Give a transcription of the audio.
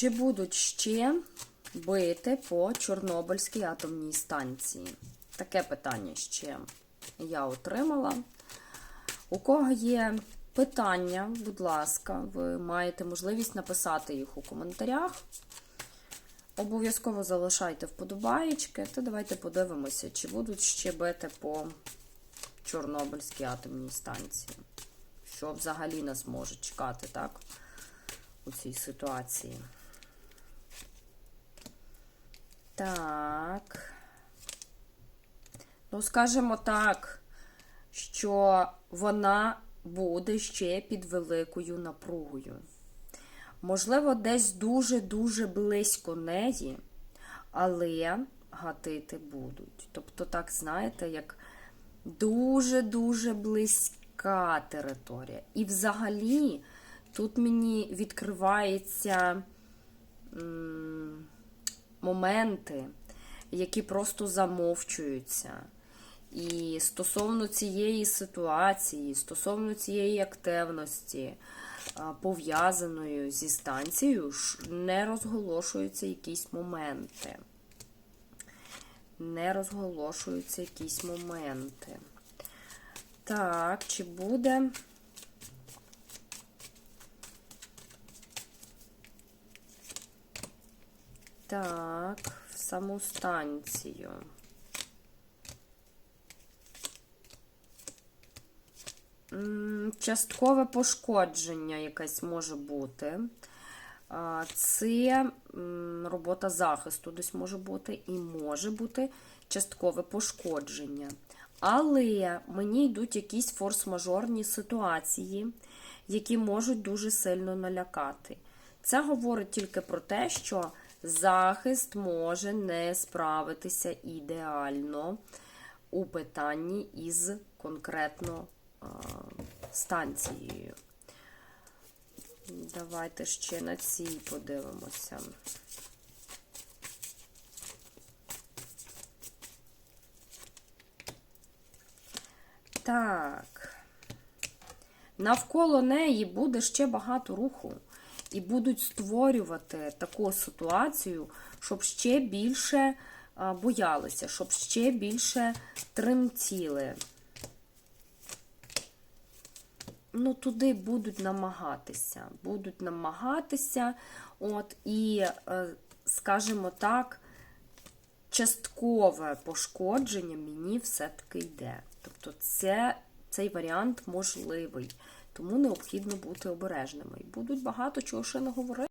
Чи будуть ще бити по Чорнобильській атомній станції? Таке питання ще я отримала. У кого є питання, будь ласка, ви маєте можливість написати їх у коментарях. Обов'язково залишайте вподобаєчки, та давайте подивимося, чи будуть ще бити по Чорнобильській атомній станції. Що взагалі нас може чекати, так? У цій ситуації. Так. Ну, скажімо так, що вона буде ще під великою напругою. Можливо, десь дуже-дуже близько неї, але гатити будуть. Тобто, так, знаєте, як дуже-дуже близька територія. І взагалі, тут мені відкриваються м, моменти, які просто замовчуються. І стосовно цієї ситуації, стосовно цієї активності, а, пов'язаної зі станцією, не розголошуються якісь моменти. Не розголошуються якісь моменти. Так, чи буде. Так, в саму станцію. Часткове пошкодження якесь може бути. Це робота захисту десь може бути, і може бути часткове пошкодження. Але мені йдуть якісь форс-мажорні ситуації, які можуть дуже сильно налякати. Це говорить тільки про те, що захист може не справитися ідеально у питанні із конкретно станцією. Давайте ще на цій подивимося. Так. Навколо неї буде ще багато руху. І будуть створювати таку ситуацію, щоб ще більше боялися, щоб ще більше тремтіли. Ну, туди будуть намагатися. Будуть намагатися, от, і, е, скажімо так, часткове пошкодження мені все-таки йде. Тобто, це, цей варіант можливий. Тому необхідно бути обережними. І будуть багато чого ще не говорити.